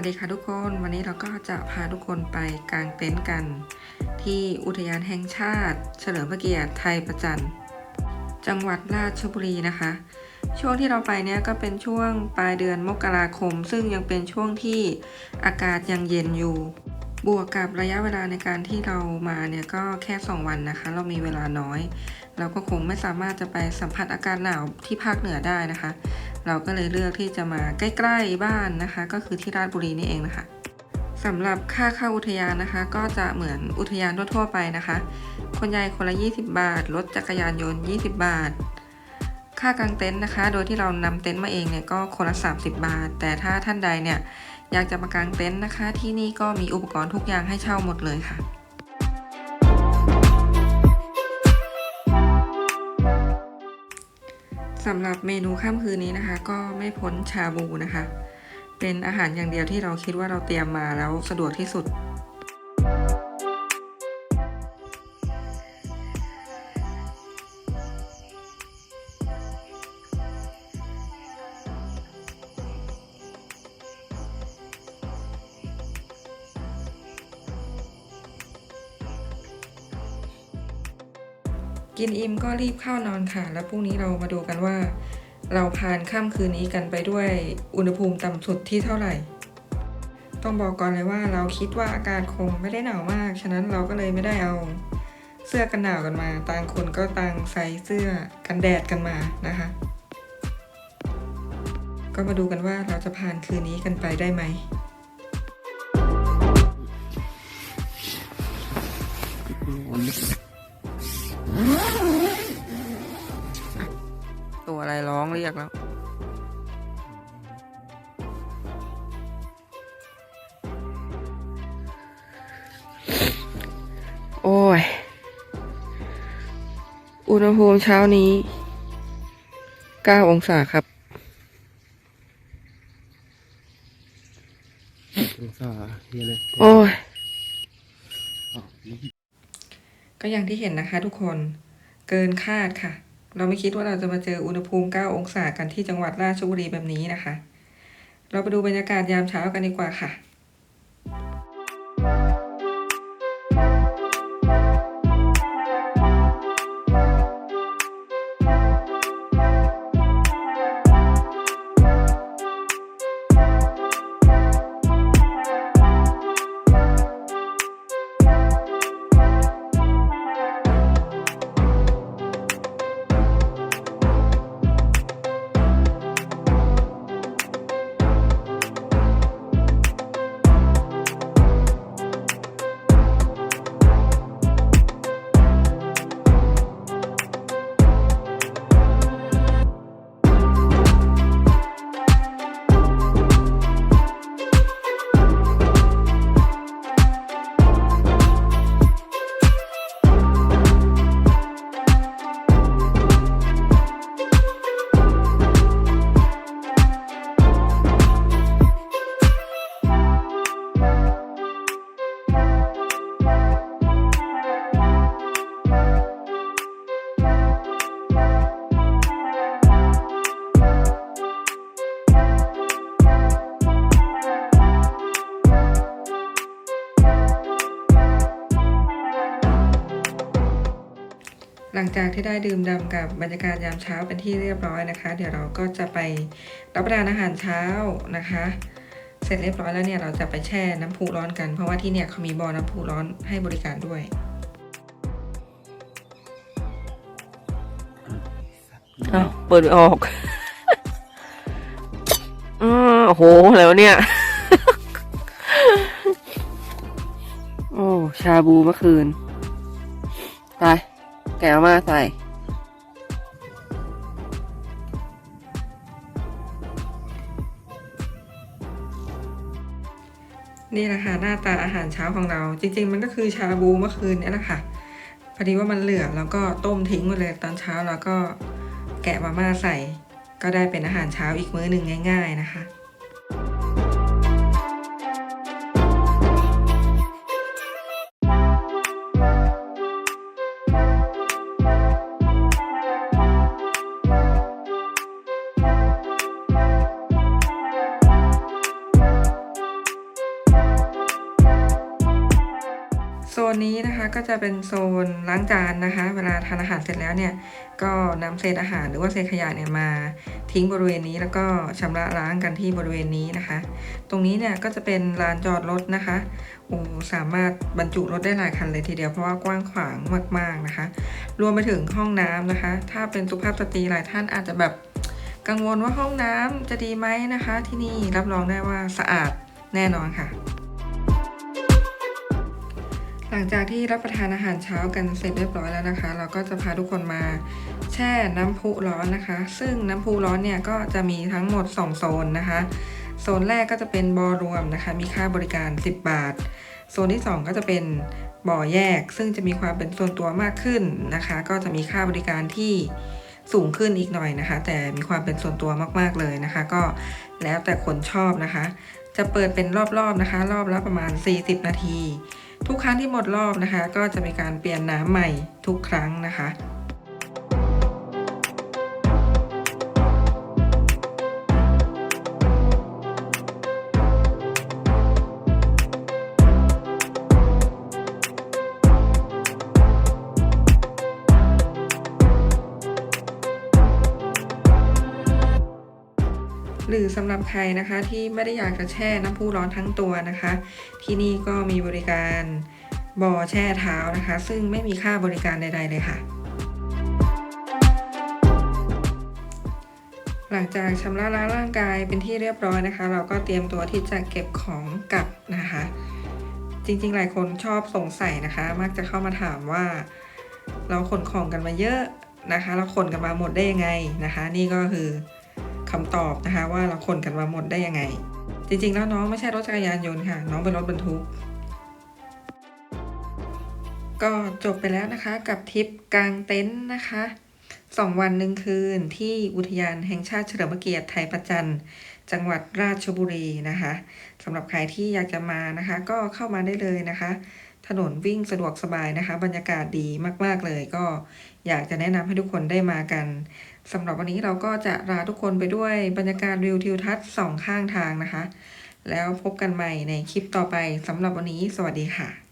วัสดีค่ะทุกคนวันนี้เราก็จะพาทุกคนไปกางเต็นท์กัน ที่อุทยานแห่งชาติ เฉลิมพระเกียรติไทยประจันจังหวัดราชบุรีนะคะ ช่วงที่เราไปเนี่ยก็เป็นช่วงปลายเดือนมกราคม ซึ่งยังเป็นช่วงที่อากาศยังเย็นอยู่ บวกกับระยะเวลาในการที่เรามาเนี่ยก็แค่ 2 วันนะคะ เรามีเวลาน้อย เราก็คงไม่สามารถจะไปสัมผัสอากาศหนาวที่ภาคเหนือได้นะคะ เราก็เลยเลือกที่จะมาใกล้ๆบ้านนะคะ ก็คือที่ราชบุรีนี่เองนะคะสำหรับค่าเข้าอุทยานนะคะ ก็จะเหมือนอุทยานทั่วๆไปนะคะ คนใหญ่คนละ 20 บาท รถจักรยานยนต์ 20 บาท ค่ากางเต็นท์นะคะ โดยที่เรานำเต็นท์มาเองเนี่ยก็คนละ 30 บาท แต่ถ้าท่านใดเนี่ยอยากจะมากางเต็นท์นะคะ ที่นี่ก็มีอุปกรณ์ทุกอย่างให้เช่าหมดเลยค่ะ สำหรับเมนูค่ำคืนนี้นะคะ ก็ไม่พ้นชาบูนะคะ เป็นอาหารอย่างเดียวที่เราคิดว่าเราเตรียมมาแล้วสะดวกที่สุด กินอิ่มก็รีบเข้านอนค่ะ แล้วพรุ่งนี้เรามาดูกันว่า เราผ่านค่ำคืนนี้กันไปด้วยอุณหภูมิต่ำสุดที่เท่าไหร่ ต้องบอกก่อนเลยว่าเราคิดว่าอากาศคงไม่ได้หนาวมาก ฉะนั้นเราก็เลยไม่ได้เอา เสื้อกันหนาวกันมา ต่างคนก็ต่างใส่เสื้อกันแดดกันมานะคะ ก็มาดูกันว่าเราจะผ่านคืนนี้กันไปได้ไหม ยกแล้ว โอ้ย อุณหภูมิเช้านี้ 9 องศาครับองศาเฮียเลยโอ้ยอ้าวนี่ก็อย่างที่เห็นนะคะทุกคนเกินคาดค่ะ เราไม่คิดว่าเราจะมาเจออุณหภูมิ 9 องศากันที่จังหวัดราชบุรีแบบนี้นะคะ เราไปดูบรรยากาศยามเช้ากันดีกว่าค่ะ หลังจากที่ได้ดื่มด่ำกับบรรยากาศยามเช้าเป็นที่เรียบร้อยนะคะ เดี๋ยวเราก็จะไปรับประทานอาหารเช้านะคะ เสร็จเรียบร้อยแล้วเนี่ยเราจะไปแช่น้ำพุร้อนกัน เพราะว่าที่เนี่ยเขามีบ่อน้ำพุร้อนให้บริการด้วยอ้าวเปิดไม่ออกอ้าโอ้โหอะไรวะเนี่ย โอ้ ชาบูเมื่อคืน ไป แกะเอามาใส่ นี่แหละคะหน้าตาอาหารเช้าของเรา จริง ๆ มันก็คือชาบูเมื่อคืนนี่แหละค่ะพอดีว่ามันเหลือแล้วก็ต้มทิ้งไปเลยตอนเช้าแล้วก็แกะมาม่าใส่ ก็ได้เป็นอาหารเช้าอีกมื้อหนึ่งง่าย ๆนะคะ ซนนี้นะคะก็จะเป็นโซนล้างจานนะคะ เวลาทานอาหารเสร็จแล้วเนี่ยก็นำเศษอาหารหรือว่าเศษขยะเนี่ยมาทิ้งบริเวณนี้แล้วก็ชำระล้างกันที่บริเวณนี้นะคะ ตรงนี้เนี่ยก็จะเป็นลานจอดรถนะคะโอ้สามารถบรรจุรถได้หลายคันเลยทีเดียวเพราะว่ากว้างขวางมาก ๆนะคะ รวมไปถึงห้องน้ำนะคะ ถ้าเป็นสุภาพสตรีหลายท่านอาจจะแบบกังวลว่าห้องน้ำจะดีไหมนะคะ ที่นี่รับรองได้ว่าสะอาดแน่นอนค่ะ ลังจากที่รับประทานอาหารเช้ากันเสร็จเรียบร้อยแล้วนะคะ เราก็จะพาทุกคนมาแช่น้ำพุร้อนนะคะ ซึ่งน้ำพุร้อนเนี่ยก็จะมีทั้งหมด 2 โซนนะคะ โซนแรกก็จะเป็นบ่อรวมนะคะ มีค่าบริการ 10 บาท โซนที่ 2 ก็จะเป็นบ่อแยก ซึ่งจะมีความเป็นส่วนตัวมากขึ้นนะคะ ก็จะมีค่าบริการที่สูงขึ้นอีกหน่อยนะคะ แต่มีความเป็นส่วนตัวมากๆเลยนะคะ ก็แล้วแต่คนชอบนะคะ จะเปิดเป็นรอบๆนะคะ รอบละประมาณ 40 นาที ทุกครั้งที่หมดรอบนะคะ ก็จะมีการเปลี่ยนน้ำใหม่ทุกครั้งนะคะ หรือสำหรับใครนะคะที่ไม่ได้อยากจะแช่น้ำพุร้อนทั้งตัวนะคะ ที่นี่ก็มีบริการบ่อแช่เท้านะคะ ซึ่งไม่มีค่าบริการใด ๆ เลยค่ะ หลังจากชำระล้างร่างกายเป็นที่เรียบร้อยนะคะ เราก็เตรียมตัวที่จะเก็บของกลับนะคะ จริงๆ หลายคนชอบสงสัยนะคะ มักจะเข้ามาถามว่า เราขนของกันมาเยอะนะคะ เราขนกันมาหมดได้ยังไงนะคะ นี่ก็คือ คำตอบนะคะ ว่าเราขนกันมาหมดได้ยังไง จริงๆ แล้วน้องไม่ใช่รถจักรยานยนต์ค่ะ น้องเป็นรถบรรทุก ก็จบไปแล้วนะคะกับทริปกลางเต็นท์นะคะสองวันหนึ่งคืนที่อุทยานแห่งชาติเฉลิมพระเกียรติไทยประจันจังหวัดราชบุรีนะคะสำหรับใครที่อยากจะมานะคะ ก็เข้ามาได้เลยนะคะ ถนนวิ่งสะดวกสบายนะคะ บรรยากาศดีมาก ๆ เลย ก็อยากจะแนะนำให้ทุกคนได้มากันสำหรับวันนี้เราก็จะลาทุกคนไปด้วยบรรยากาศวิวทิวทัศน์สองข้างทางนะคะ แล้วพบกันใหม่ในคลิปต่อไปสำหรับวันนี้ สวัสดีค่ะ